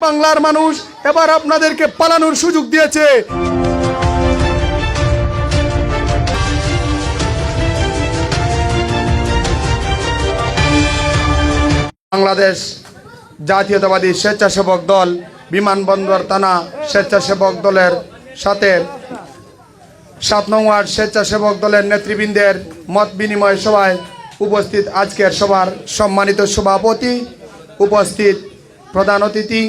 বাংলার মানুষ এবার আপনাদেরকে পালানোর সুযোগ দিয়েছে। বাংলাদেশ জাতীয়তাবাদী স্বেচ্ছাসেবক দল বিমানবন্দর থানা স্বেচ্ছাসেবক দলের সাথে সাত নং ওয়ার্ড স্বেচ্ছাসেবক দলের নেতৃবৃন্দের মত বিনিময় সভায় উপস্থিত আজকের সভার সম্মানিত সভাপতি, উপস্থিত প্রধান অতিথি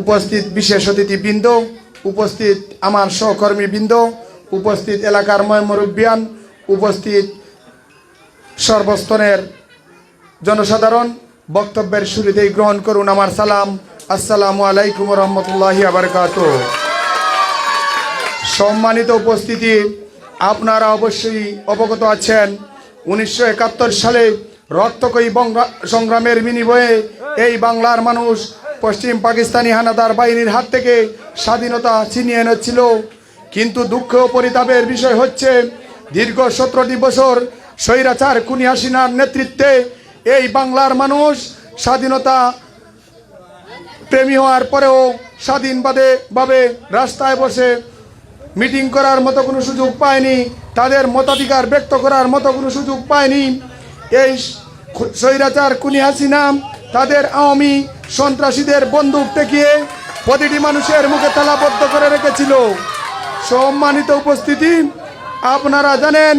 উপস্থিত বিশেষ অতিথিবৃন্দ, উপস্থিত আমার সহকর্মীবৃন্দ, উপস্থিত এলাকার ময়মুরব্বিয়ান উপস্থিত সর্বস্তরের জনসাধারণ, বক্তব্যের শুরুতেই গ্রহণ করুন আমার সালাম। আসসালামু আলাইকুম রহমতুল্লাহি আবরকাত সম্মানিত উপস্থিতি, আপনারা অবশ্যই অবগত আছেন, উনিশশো একাত্তর সালে রক্তকয়ী সংগ্রামের বিনিময়ে এই বাংলার মানুষ পশ্চিম পাকিস্তানি হানাদার বাহিনীর হাত থেকে স্বাধীনতা ছিনিয়ে এনেছিল। কিন্তু দুঃখ ও পরিতাপের বিষয় হচ্ছে, দীর্ঘ সতেরোটি বছর স্বৈরাচার কুনি হাসিনার নেতৃত্বে এই বাংলার মানুষ স্বাধীনতা প্রেমী হওয়ার পরেও স্বাধীনভাবে ভাবে রাস্তায় বসে মিটিং করার মতো কোনো সুযোগ পায়নি, তাদের মতাধিকার ব্যক্ত করার মতো কোনো সুযোগ পায়নি। এই স্বৈরাচার কুনি হাসিনা তাদের আওয়ামী সন্ত্রাসীদের বন্দুক টেকিয়ে প্রতিটি মানুষের মুখে তালাবদ্ধ করে রেখেছিল। সম্মানিত উপস্থিতি, আপনারা জানেন,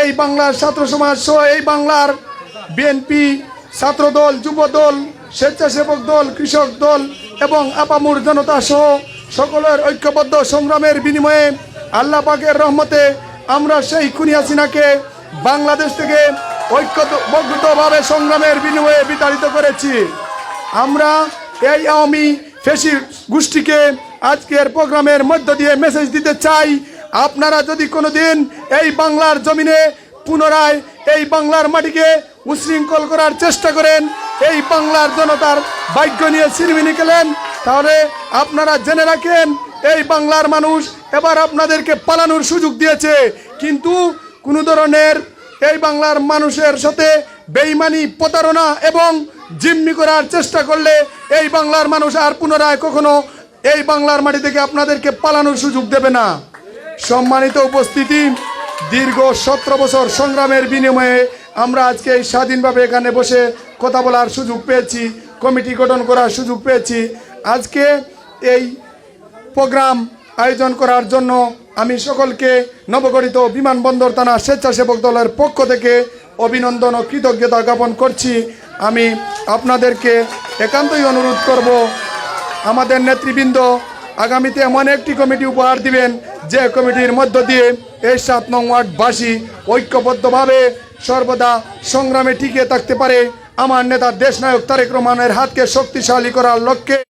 এই বাংলার ছাত্র সমাজ সহ এই বাংলার বিএনপি ছাত্রদল, যুবদল, স্বেচ্ছাসেবক দল, কৃষক দল এবং আপামুর জনতা সহ সকলের ঐক্যবদ্ধ সংগ্রামের বিনিময়ে আল্লাহ পাকের রহমতে আমরা সেই খুনিয়াসিনাকে বাংলাদেশ থেকে ঐক্যবদ্ধভাবে সংগ্রামের বিনিময়ে বিতাড়িত করেছি। আমরা এই আওয়ামী ফেসি গোষ্ঠীকে আজকের প্রোগ্রামের মধ্য দিয়ে মেসেজ দিতে চাই। আপনারা যদি কোনো দিন এই বাংলার জমিনে পুনরায় এই বাংলার মাটিকে উশৃঙ্খল করার চেষ্টা করেন, এই বাংলার জনতার ভাগ্য নিয়ে ছিনিমিনি খেলেন, তাহলে আপনারা জেনে রাখেন, এই বাংলার মানুষ এবার আপনাদেরকে পালানোর সুযোগ দিয়েছে। কিন্তু কোনো ধরনের এই বাংলার মানুষের সাথে বেইমানি, প্রতারণা এবং জিম্মি করার চেষ্টা করলে এই বাংলার মানুষ আর পুনরায় কখনো এই বাংলার মাটি থেকে আপনাদেরকে পালানোর সুযোগ দেবে না। সম্মানিত উপস্থিতি, দীর্ঘ সতেরো বছর সংগ্রামের বিনিময়ে আমরা আজকে এই স্বাধীনভাবে এখানে বসে কথা বলার সুযোগ পেয়েছি, কমিটি গঠন করার সুযোগ পেয়েছি। আজকে এই প্রোগ্রাম আয়োজন করার জন্য আমি সকলকে নবগঠিত বিমানবন্দর থানা স্বেচ্ছাসেবক দলের পক্ষ থেকে অভিনন্দন ও কৃতজ্ঞতা জ্ঞাপন করছি। আমি আপনাদেরকে একান্তই অনুরোধ করব, আমাদের নেতৃবৃন্দ আগামীতে এমন একটি কমিটি উপহার দিবেন, যে কমিটির মধ্য দিয়ে এই সাত নং ওয়ার্ডবাসী ঐক্যবদ্ধভাবে সর্বদা সংগ্রামে টিকে থাকতে পারে। আমার নেতা দেশনায়ক তারেক রহমানের হাতকে শক্তিশালী করার লক্ষ্যে